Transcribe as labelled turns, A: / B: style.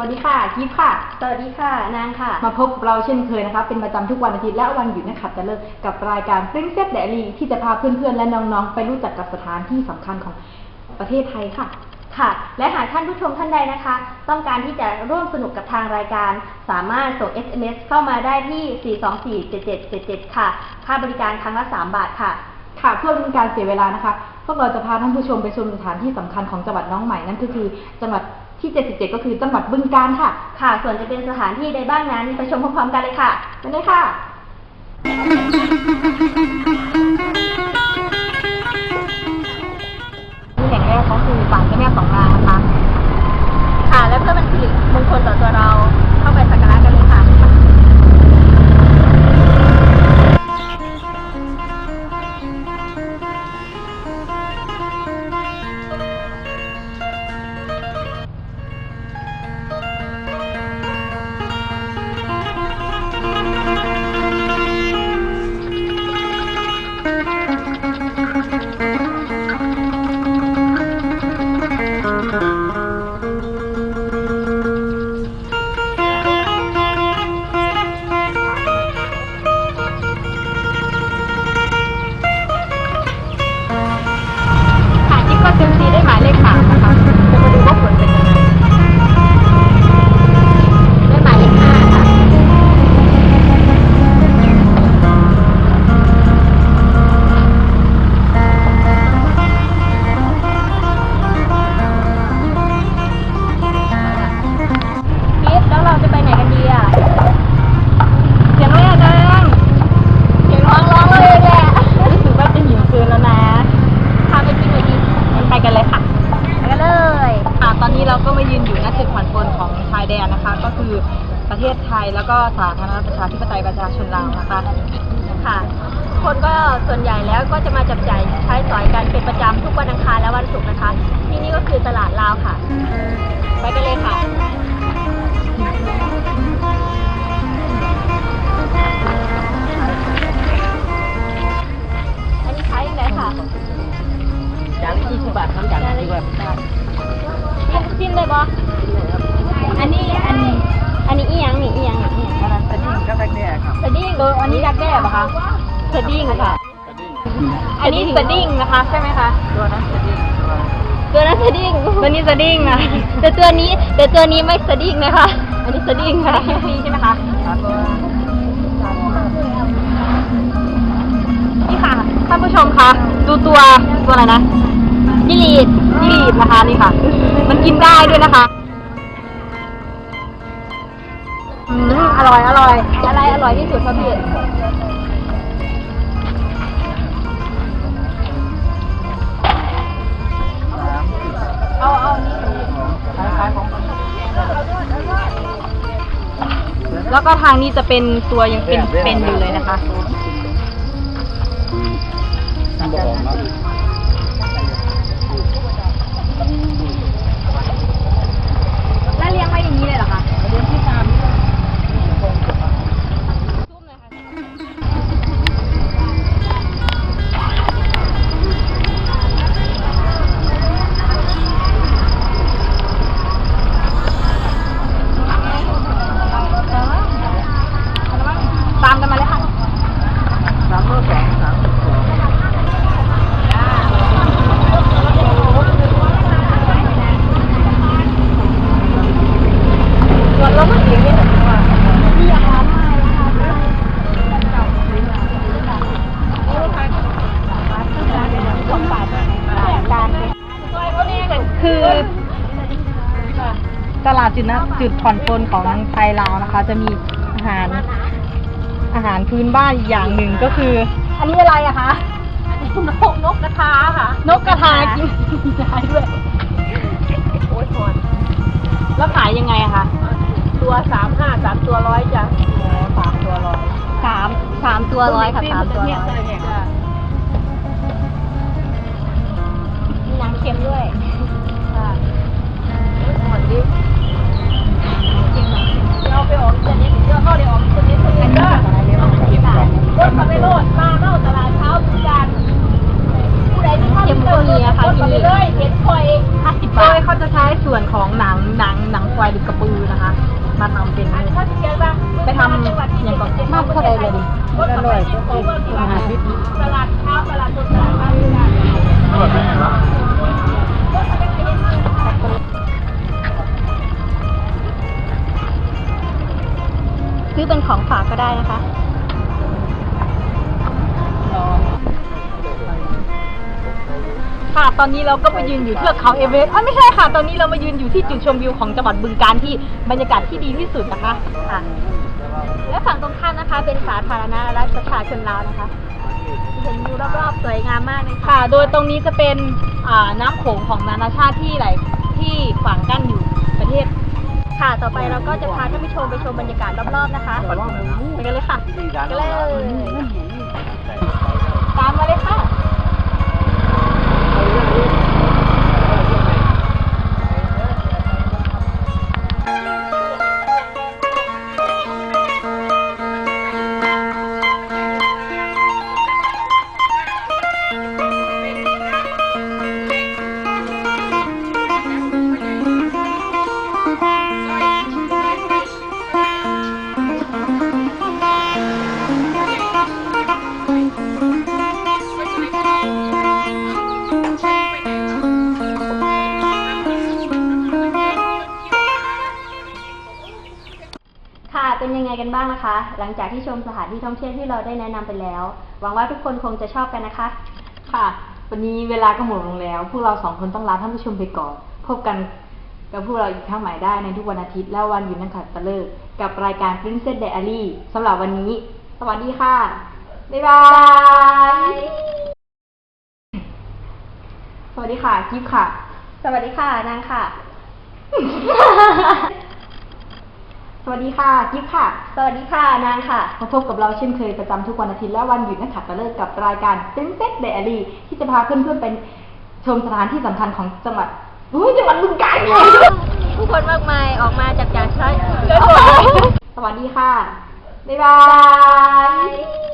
A: วัสดีค่ะกิฟค่ะ
B: สวัสดีค่ะ นางค่ะ
A: มาพบกับเราเช่นเคยนะคะ เป็นประจำทุกวันอาทิตย์และวันหยุดนะคะจะเลิกกับรายการ Princess Diary ที่จะพาเพื่อนๆ และน้องๆ ไปรู้จักกับสถานที่สำคัญของประเทศไทยค่ะ
B: ค่ะ และหากท่านผู้ชมท่านใดนะคะ ต้องการที่จะร่วมสนุกกับทางรายการ สามารถส่ง SMS เข้ามาได้ที่ 4247777 ค่ะ ค่าบริการครั้งละ 3 บาทค่ะ
A: ค่ะเพื่อเป็นการเสียเวลานะคะ พวกเราจะพาท่านผู้ชมไปชมสถานที่สำคัญของจังหวัดน้องใหม่นั่นก็คือจังหวัดที่ 77 ก็คือจังหวัดบึงกาฬค่ะ
B: ค่ะ ส่วนจะเป็นสถานที่ใดบ้างนั้นไปชมพร้อมๆกันเลยค่ะ
A: ไปเลยค่ะ ที่แห่งแรกก็คือ
B: ป่า
A: จุดผ่
B: อนป
A: ล
B: น
A: ของชายแดนนะคะ ก็คือประเทศไทยแล้วก็สาธารณรัฐประชาธิปไตยประชาชนลาวนะคะ
B: ค่ะคนก็ส่วนใหญ่แล้วก็จะมาจับจ่ายใช้สอยกันเป็นประจำทุกวันอังคารและวันศุกร์นะคะ ที่นี่ก็คือตลาดลาวค่ะ ไปกันเลยค่ะอันนี้ขายยังไงค่ะ
C: จานละยี่สิบบาทครับจานละยี่สิบบาท
B: จิ้มเลยบออันนี้อันอันนี้อีหยังนี่อีหยังนี่อีหยัง
C: อันนั้นเป็นก็แบกเนี่ยครับ
B: สดิ้ง
A: เอออันนี้ดักแด้ปะคะ
B: สดิ้งค่ะ
A: อันนี้สดิ้งนะคะใช่ไหมคะ
C: ตัวนั้นจะดีตัว
B: ตัวนั้นสดิ้ง
A: ตัวนี้สดิ้งนะ
B: แต่ตัวนี้แต่ตัวนี้ไม่สดิ้งนะคะ อันนี้สดิ้งค่ะ
A: คิวซีใช่ไหมคะ
C: ตัว
A: นี่ค่ะท่านผู้ชมคะดูตัวตัวอะไรนะ
B: จิลีด
A: จิลีดนะคะนี่ค่ะ มันกินได้ด้วยนะคะอืมอร่อยอร่อย
B: อะไรอร่อยที่สุดคะพี่
A: เอาเอานี่แล้วก็ทางนี้จะเป็นตัวยังเป็นเป็นอยู่เลยนะคะ
C: บอกมา
A: คื
C: อ
A: ตลาดจุดนะจุดผ่อนปลนของไทยลาวนะคะ จะมีอาหารอาหารพื้นบ้านอีกอย่างหนึ่งก็คือ อันนี้อะไรอะคะ
B: นกนกกระทาค่ะ
A: นกกระทากินได้ด้วย
B: โอ้ยหอน
A: แล้วขายยังไงอะคะ
B: ตัวสามห้าสามตัวร้อยจ้ะ
A: สามตัวร้อย
B: สามสามตัวร้อยค่ะสามตัวร้อย มก็มีอะค่ะที่นี่เลยเห็นคอย
A: ห้าสิบบาทโดยเขาจะใช้ส่วนของหนังหนังหนัง
D: ควายหรือกระปือนะคะ มาทำเป็นไปทำอย่างก่อนมากเท่าไรเลยดิ
C: อร่อยก็คือมหาพิษ
B: ซื้ ค่ะ
D: ตอนนี้เราก็มายืนอยู่เทือกเขาเอเวอเรสต์อะไม่ใช่ค่ะ ตอนนี้เรามายืนอยู่ที่จุดชมวิวของจังหวัดบึงการที่บรรยากาศที่ดีที่สุดนะคะ
B: ค่ะและฝั่งตรงข้ามนะคะ เป็นสาธารณรัฐประชาชนลาวนะคะเห็นวิวรอบๆสวยงามมากเลยค่ะ
D: ค่ะ โดยตรงนี้จะเป็นอ่าน้ำโขงของนานาชาติที่ไหลที่ขวางกั้นอยู่ประเทศ
B: ค่ะ ต่อไปเราก็จะพาท่านผู้ชมไปชมบรรยากาศรอบๆนะคะไปกันเลยค่ะไปกันเลย
D: ตามมาเลยค่ะ
B: ค่ะ กันบ้างนะคะ หลังจากที่ชมสถานที่ท่องเที่ยวที่เราได้แนะนำไปแล้ว หวังว่าทุกคนคงจะชอบกันนะคะ
D: ค่ะ วันนี้เวลาก็หมดลงแล้ว พวกเราสองคนต้องลาท่านผู้ชมไปก่อน พบกันกับพวกเราอีกครั้งใหม่ได้ในทุกวันอาทิตย์และวันหยุดนักขัตฤกษ์กับรายการ Princess Diary สำหรับวันนี้ สวัสดีค่ะ บ๊ายบาย สวัสดีค่ะ กิฟค่ะ
B: สวัสดีค่ะ นางค่ะ
D: สวัสดีค่ะกิฟค่ะ
B: สวัสดีค่ะ นางค่ะ
D: มาพบกับเราเช่นเคยประจำทุกวันอาทิตย์และวันหยุดนักขัตฤกษ์กับรายการ Princess Diary ที่จะพาเพื่อนๆไปชมสถานที่สำคัญของจังหวัดอุ้ยจังหวัดบึงกาฬ
B: ผู้คนมากมายออกมาจับจ่ายใช้
D: สวัสดีค่ะ บ๊ายบาย
B: Bye.